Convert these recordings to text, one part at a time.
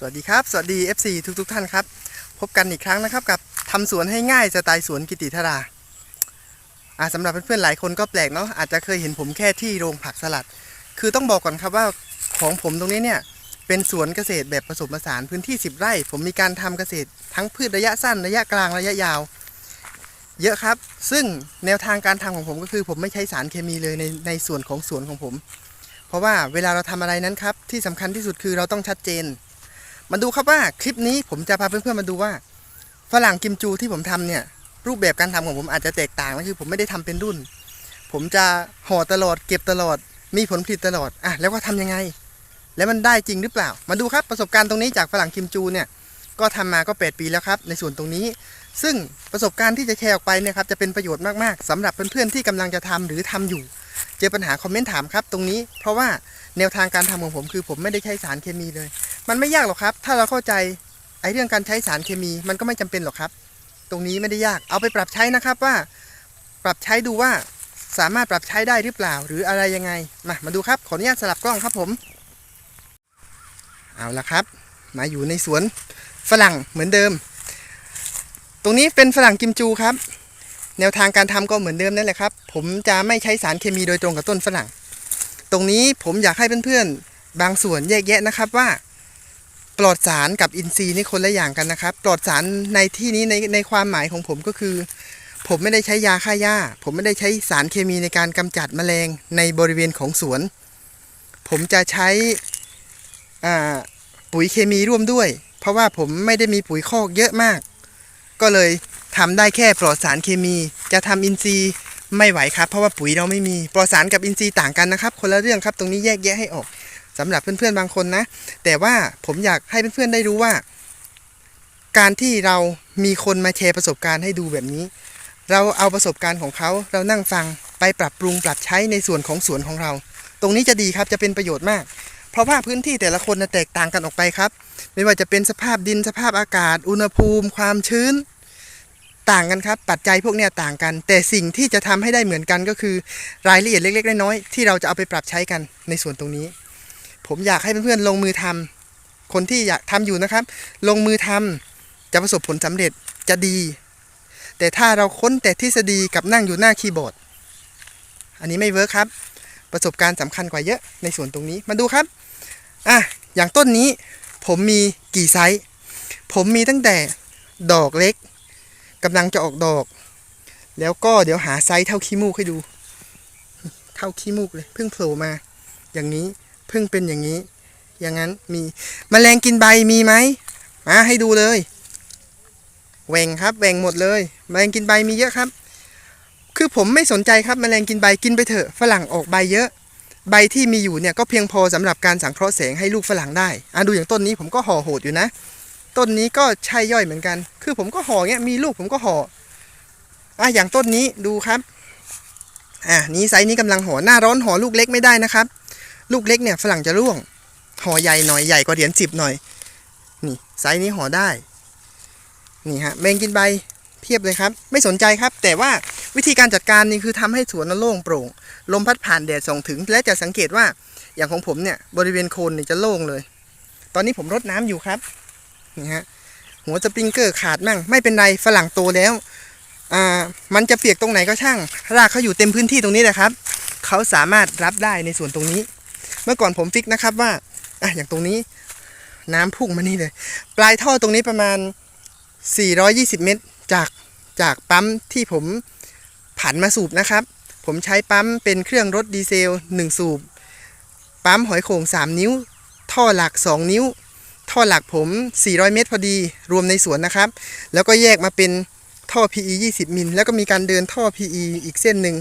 สวัสดีครับ สวัสดี FC ทุกทท่านครับ พบกันอีกครั้งนะครับ กับทำสวนให้ง่ายสไตล์สวนกิติธาราอ่าสำหรับเพื่อนๆหลายคนก็แปลกเนาะอาจจะเคยเห็นผมแค่ที่โรงผักสลัด คือต้องบอกก่อนครับว่าของผมตรงนี้เนี่ยเป็นสวนเกษตรแบบผสมผสานพื้นที่ 10 ไร่ ผมมีการทำเกษตรทั้งพืชระยะสั้นระยะกลางระยะยาว เยอะครับ ซึ่งแนวทางการทำของผมก็คือ ผมไม่ใช้สารเคมีเลยในในส่วนของสวนของผม เพราะว่าเวลาเราทำอะไรนั้นครับที่สำคัญที่สุดคือเราต้องชัดเจน มาดูครับว่าคลิปนี้ผมจะพาเพื่อนๆมาดูว่าฝรั่งกิมจูที่ผมทำเนี่ย รูปแบบการทำของผมอาจจะแตกต่างนะคือผมไม่ได้ทำเป็นรุ่น ผมจะห่อตลอดเก็บตลอด มีผลผลิตตลอดอะแล้วก็ทำยังไง แล้วมันได้จริงหรือเปล่า มาดูครับประสบการณ์ตรงนี้จากฝรั่งกิมจูเนี่ยก็ทำมาก็ 8 ปีแล้วครับ ในส่วนตรงนี้ ซึ่งประสบการณ์ที่จะแชร์ออกไปเนี่ยครับจะเป็นประโยชน์มากๆสำหรับเพื่อนๆที่กำลังจะทำหรือทำอยู่ เจอปัญหาคอมเมนต์ถามครับตรงนี้ เพราะว่าแนวทางการทำของผมคือผมไม่ได้ใช้สารเคมีเลย มันไม่ยากหรอกครับ ถ้าเราเข้าใจไอ้เรื่องการใช้สารเคมีมันก็ไม่จำเป็นหรอกครับ ตรงนี้ไม่ได้ยากเอาไปปรับใช้นะครับว่า ปรับใช้ดูว่าสามารถปรับใช้ได้หรือเปล่า หรืออะไรยังไงมามาดูครับขออนุญาตสลับกล้องครับผมเอาละครับ มาอยู่ในสวนฝรั่งเหมือนเดิม ตรงนี้เป็นฝรั่งกิมจูครับ แนวทางการทำก็เหมือนเดิมนั่นแหละครับ ผมจะไม่ใช้สารเคมีโดยตรงกับต้นฝรั่ง ตรงนี้ผมอยากให้เพื่อนๆบางส่วนแยกแยะนะครับว่า ปลอดสารกับอินทรีย์นี่คนละอย่างกันนะครับ ปลอดสารในที่นี้ในในความหมายของผมก็คือ ผมไม่ได้ใช้ยาฆ่าหญ้า ผมไม่ได้ใช้สารเคมีในการกำจัดแมลงในบริเวณของสวน ผมจะใช้ปุ๋ยเคมีร่วมด้วย เพราะว่าผมไม่ได้มีปุ๋ยคอกเยอะมาก ก็เลยทำได้แค่ปลอดสารเคมี จะทำอินทรีย์ไม่ไหวครับ เพราะว่าปุ๋ยเราไม่มีปลอดสารกับอินทรีย์ต่างกันนะครับ คนละเรื่องครับตรงนี้แยกแยะให้ออก สำหรับเพื่อนๆบางคนนะ แต่ว่าผมอยากให้เพื่อนๆได้รู้ว่า การที่เรามีคนมาแชร์ประสบการณ์ให้ดูแบบนี้ เราเอาประสบการณ์ของเขาเรานั่งฟังไปปรับปรุงปรับใช้ในส่วนของสวนของเรา ตรงนี้จะดีครับจะเป็นประโยชน์มาก เพราะว่าพื้นที่แต่ละคนนะแตกต่างกันออกไปครับ ไม่ว่าจะเป็นสภาพดินสภาพอากาศ อุณหภูมิ ความชื้นต่างกันครับ ปัจจัยพวกนี้ต่างกัน แต่สิ่งที่จะทำให้ได้เหมือนกันก็คือ รายละเอียดเล็ก ๆ น้อยๆที่เราจะเอาไปปรับใช้กันในส่วนตรงนี้ ผมอยากให้เพื่อนๆลงมือทำคนที่อยากทำอยู่นะครับ ลงมือทำจะประสบผลสำเร็จจะดี แต่ถ้าเราค้นแต่ทฤษฎีกับนั่งอยู่หน้าคีย์บอร์ด อันนี้ไม่เวิร์คครับ ประสบการณ์สำคัญกว่าเยอะในส่วนตรงนี้มาดูครับอะอย่างต้นนี้ผมมีกี่ไซส์ผมมีตั้งแต่ดอกเล็กกำลังจะออกดอก แล้วก็เดี๋ยวหาไซส์เท่าขี้มูกให้ดู เท่าขี้มูกเลยเพิ่งโผล่มา อย่างนี้ เพิ่งเป็นอย่างนี้ อย่างนั้นมีมแมลงกินใบมีไหมมาให้ดูเลยแหว่งครับแหว่งหมดเลยมแมลงกินใบมีเยอะครับ คือผมไม่สนใจครับมแมลงกินใบกินไปเถอะฝรั่งออกใบเยอะ ใบที่มีอยู่เนี่ยก็เพียงพอสำหรับการสังเคราะห์แสงให้ลูกฝรั่งได้อะดูอย่างต้นนี้ผมก็ห่อโหดอยู่นะ ต้นนี้ก็ใช่ย่อยเหมือนกัน คือผมก็ห่อเงี้ยมีลูกผมก็ห่ออะอย่างต้นนี้ดูครับอะนี้ไซส์นี้กำลังห่อหน้าร้อนห่อลูกเล็กไม่ได้นะครับ ลูกเล็กเนี่ยฝรั่งจะร่วงห่อใหญ่หน่อยใหญ่กว่าเหรียญสิบหน่อย นี่ไซส์นี้ห่อได้ นี่ฮะแมงกินใบเพียบเลยครับ ไม่สนใจครับ แต่ว่าวิธีการจัดการนี่คือทำให้สวนนั้นโล่งโปร่ง ลมพัดผ่านแดดส่องถึง และจะสังเกตว่าอย่างของผมเนี่ยบริเวณโคนเนี่ยจะโล่งเลย ตอนนี้ผมรดน้ำอยู่ครับ นี่ฮะหัวสปริงเกอร์ขาดมั่งไม่เป็นไรฝรั่งโตแล้วอ่ามันจะเปียกตรงไหนก็ช่างรากเขาอยู่เต็มพื้นที่ตรงนี้แหละครับ เขาสามารถรับได้ในส่วนตรงนี้ เมื่อก่อนผมฟิกนะครับว่าอะอย่างตรงนี้น้ำพุ่งมานี่เลย ปลายท่อตรงนี้ประมาณ 420 เมตร จากจากปั๊มที่ผมผันมาสูบนะครับ ผมใช้ปั๊มเป็นเครื่องรถดีเซล 1 สูบ ปั๊มหอยโข่ง 3 นิ้ว ท่อหลัก 2 นิ้ว ท่อหลักผม 400 เมตรพอดีรวมในสวนนะครับ แล้วก็แยกมาเป็นท่อ PE 20 มิล แล้วก็มีการเดินท่อ PE อีกเส้นหนึ่ง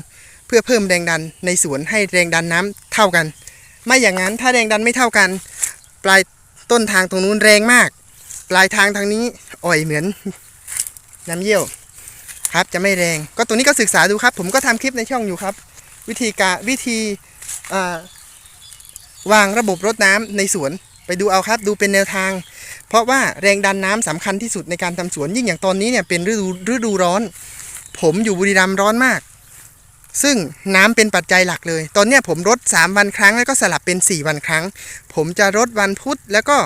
เพื่อเพิ่มแรงดันในสวนให้แรงดันน้ำเท่ากัน ไม่อย่างนั้นถ้าแรงดันไม่เท่ากัน ปลายต้นทางตรงนู้นแรงมาก ปลายทางทางนี้อ่อยเหมือนน้ำเยี่ยวครับจะไม่แรง ก็ตรงนี้ก็ศึกษาดูครับ ผมก็ทำคลิปในช่องอยู่ครับ วิธีการวิธีวางระบบรดน้ำในสวนไปดูเอาครับ ดูเป็นแนวทาง เพราะว่าแรงดันน้ำสำคัญที่สุดในการทำสวนยิ่งอย่างตอนนี้เนี่ยเป็นฤดูฤดูร้อน ผมอยู่บุรีรัมย์ร้อนมาก ซึ่งน้ำเป็นปัจจัยหลักเลย ตอนเนี้ยผมรด 3 วันครั้งแล้วก็สลับเป็น 4 วันครั้ง ผมจะรดวันพุธแล้วก็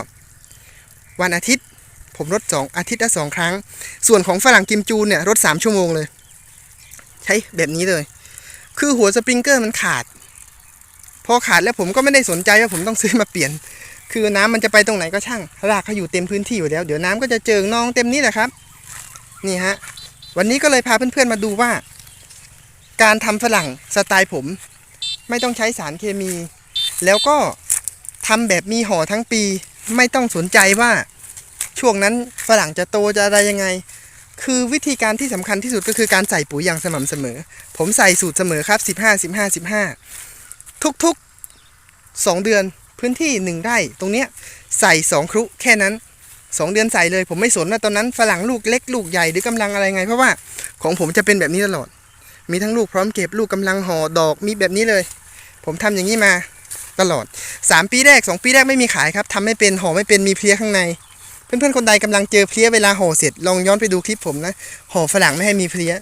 วันอาทิตย์ ผมรดสอาทิตย์ละสองครั้ง ส่วนของฝรั่งกิมจูเนี่ยรดสามชั่วโมงเลย ใช้แบบนี้เลย คือหัวสปริงเกอร์มันขาด พอขาดแล้วผมก็ไม่ได้สนใจว่าผมต้องซื้อมาเปลี่ยน คือน้ำมันจะไปตรงไหนก็ช่างรากเขาอยู่เต็มพื้นที่อยู่แล้ว เดี๋ยวน้ำก็จะเจิงนองเต็มนี้แหละครับ นี่ฮะ วันนี้ก็เลยพาเพื่อนๆมาดูว่า การทำฝรั่งสไตล์ผม ไม่ต้องใช้สารเคมี แล้วก็ทำแบบมีห่อทั้งปี ไม่ต้องสนใจว่าช่วงนั้นฝรั่งจะโตจะอะไรยังไง คือวิธีการที่สำคัญที่สุดก็คือการใส่ปุ๋ยอย่างสม่ำเสมอ ผมใส่สูตรเสมอครับ 15 15 15 ทุกๆ 2 เดือนพื้นที่ 1ไร่ตรงเนี้ยใส่ 2 ครุแค่นั้น 2 เดือนใส่เลย ผมไม่สนว่าตอนนั้นฝรั่งลูกเล็กลูกใหญ่หรือกำลังอะไรไง เพราะว่าของผมจะเป็นแบบนี้ตลอด มีทั้งลูกพร้อมเก็บลูกกำลังห่อดอกมีแบบนี้เลย ผมทำอย่างนี้มาตลอด 3 ปีแรก 2 ปีแรกไม่มีขายครับทำไม่เป็นห่อไม่เป็นมีเพลี้ยข้างใน เพื่อนๆคนใดกำลังเจอเพลี้ยเวลาห่อเสร็จลองย้อนไปดูคลิปผมนะห่อฝรั่งไม่ให้มีเพลี้ย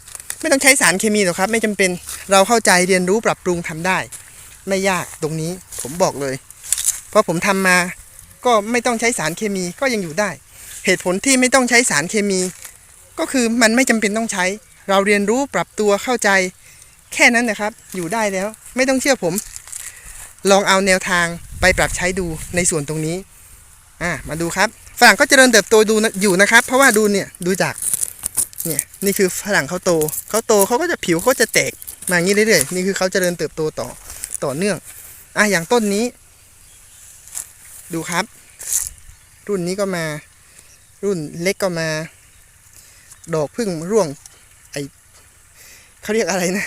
ไม่ต้องใช้สารเคมีหรอกครับ ไม่จำเป็นเราเข้าใจเรียนรู้ปรับปรุงทำได้ ไม่ยากตรงนี้ผมบอกเลย เพราะผมทำมาก็ไม่ต้องใช้สารเคมีก็ยังอยู่ได้ เหตุผลที่ไม่ต้องใช้สารเคมี ก็คือมันไม่จำเป็นต้องใช้ เราเรียนรู้ปรับตัวเข้าใจ แค่นั้นนะครับ อยู่ได้แล้ว ไม่ต้องเชื่อผม ลองเอาแนวทางไปปรับใช้ดูในส่วนตรงนี้อ่ามาดูครับฝรั่งก็เจริญเติบโตดูอยู่นะครับ เพราะว่าดูเนี่ยดูจากเนี่ยนี่คือฝรั่งเขาโตเขาโตเขาก็จะผิวเขาจะแตกมาอย่างนี้เรื่อยๆนี่คือเขาเจริญเติบโตต่อต่อเนื่องอะอย่างต้นนี้ ดูครับ รุ่นนี้ก็มา รุ่นเล็กก็มา ดอกพึ่งร่วง เขาเรียกอะไรนะ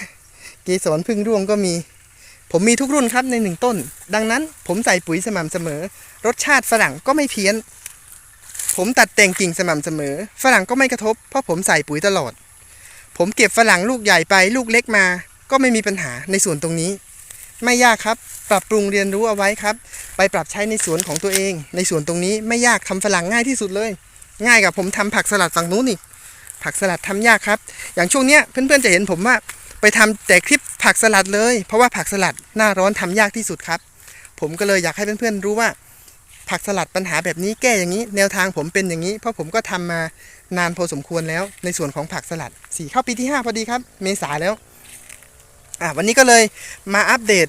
เกสรพึ่งร่วงก็มี ผมมีทุกรุ่นครับในหนึ่งต้น ดังนั้นผมใส่ปุ๋ยสม่ำเสมอ รสชาติฝรั่งก็ไม่เพี้ยน ผมตัดแต่งกิ่งสม่ำเสมอ ฝรั่งก็ไม่กระทบ เพราะผมใส่ปุ๋ยตลอด ผมเก็บฝรั่งลูกใหญ่ไปลูกเล็กมา ก็ไม่มีปัญหาในส่วนตรงนี้ ไม่ยากครับ ปรับปรุงเรียนรู้เอาไว้ครับ ไปปรับใช้ในสวนของตัวเอง ในสวนตรงนี้ไม่ยากทำฝรั่งง่ายที่สุดเลย ง่ายกับผมทำผักสลัดฝั่งนู้นนี่ ผักสลัดทำยากครับ อย่างช่วงเนี้ยเพื่อนๆจะเห็นผมว่าไปทำแต่คลิปผักสลัดเลย เพราะว่าผักสลัดหน้าร้อนทำยากที่สุดครับ ผมก็เลยอยากให้เพื่อนๆรู้ว่า ผักสลัดปัญหาแบบนี้แก้อย่างนี้ แนวทางผมเป็นอย่างนี้ เพราะผมก็ทำมานานพอสมควรแล้ว ในส่วนของผักสลัดสี่เข้าปีที่ 5 พอดีครับ เมษาแล้วอะวันนี้ก็เลยมาอัปเดต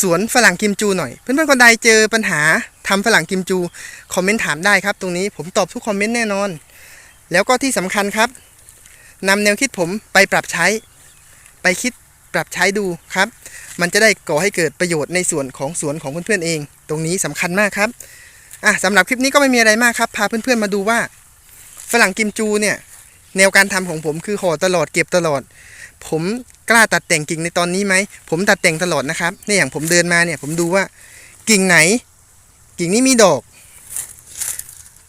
สวนฝรั่งกิมจูหน่อย เพื่อนๆคนใดเจอปัญหาทำฝรั่งกิมจู คอมเมนต์ถามได้ครับ ตรงนี้ผมตอบทุกคอมเมนต์แน่นอน แล้วก็ที่สำคัญครับนำแนวคิดผมไปปรับใช้ ไปคิดปรับใช้ดูครับ มันจะได้ก่อให้เกิดประโยชน์ในส่วนของสวนของเพื่อนๆเอง ตรงนี้สำคัญมากครับอะสำหรับคลิปนี้ก็ไม่มีอะไรมากครับ พาเพื่อนๆมาดูว่า ฝรั่งกิมจูเนี่ย แนวการทำของผมคือห่อตลอดเก็บตลอด ผมกล้าตัดแต่งกิ่งในตอนนี้ไหม ผมตัดแต่งตลอดนะครับเนี่ยอย่างผมเดินมาเนี่ย ผมดูว่า กิ่งไหน กิ่งนี้มีดอก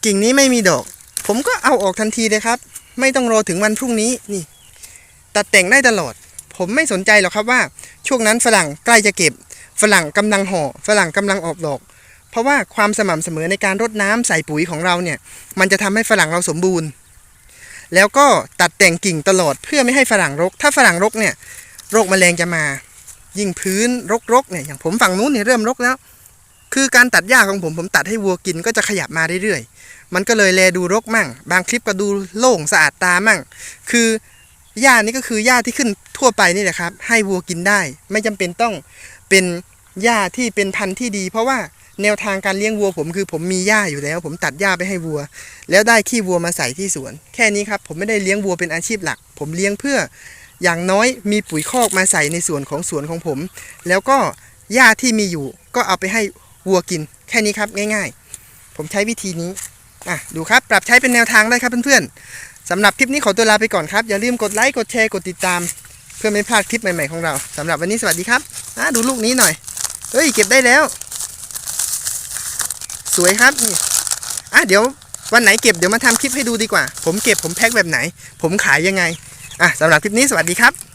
กิ่งนี้ไม่มีดอก ผมก็เอาออกทันทีเลยครับ ไม่ต้องรอถึงวันพรุ่งนี้นี่ ตัดแต่งได้ตลอด ผมไม่สนใจหรอกครับว่า ช่วงนั้นฝรั่งใกล้จะเก็บ ฝรั่งกำลังห่อฝรั่งกำลังออกดอก เพราะว่าความสม่ำเสมอในการรดน้ำใส่ปุ๋ยของเราเนี่ย มันจะทำให้ฝรั่งเราสมบูรณ์ แล้วก็ตัดแต่งกิ่งตลอดเพื่อไม่ให้ฝรั่งรก ถ้าฝรั่งรกเนี่ยโรคแมลงจะมา ยิ่งพื้นรกๆเนี่ยอย่างผมฝั่งนู้นเนี่ยเริ่มรกแล้ว คือการตัดหญ้าของผมผมตัดให้วัวกินก็จะขยับมาเรื่อยๆ มันก็เลยแลดูรกมั่ง บางคลิปก็ดูโล่งสะอาดตามั่ง คือหญ้านี่ก็คือหญ้าที่ขึ้นทั่วไปนี่แหละครับ ให้วัวกินได้ ไม่จำเป็นต้องเป็นหญ้าที่เป็นพันธุ์ที่ดี เพราะว่าแนวทางการเลี้ยงวัวผมคือผมมีหญ้าอยู่แล้ว ผมตัดหญ้าไปให้วัว แล้วได้ขี้วัวมาใส่ที่สวน แค่นี้ครับผมไม่ได้เลี้ยงวัวเป็นอาชีพหลัก ผมเลี้ยงเพื่ออย่างน้อยมีปุ๋ยคอกมาใส่ในส่วนของสวนของผม แล้วก็หญ้าที่มีอยู่ก็เอาไปให้ วัวกิน แค่นี้ครับง่าย ๆ ผมใช้วิธีนี้อะดูครับ ปรับใช้เป็นแนวทางได้ครับเพื่อนๆสำหรับคลิปนี้ขอตัวลาไปก่อนครับ อย่าลืมกดไลค์กดแชร์กดติดตาม เพื่อไม่พลาดคลิปใหม่ๆของเราสำหรับวันนี้สวัสดีครับอะดูลูกนี้หน่อยเฮ้ยเก็บได้แล้ว สวยครับนี่อะเดี๋ยววันไหนเก็บเดี๋ยวมาทำคลิปให้ดูดีกว่า ผมเก็บผมแพ็คแบบไหน ผมขายยังไงอะสำหรับคลิปนี้สวัสดีครับ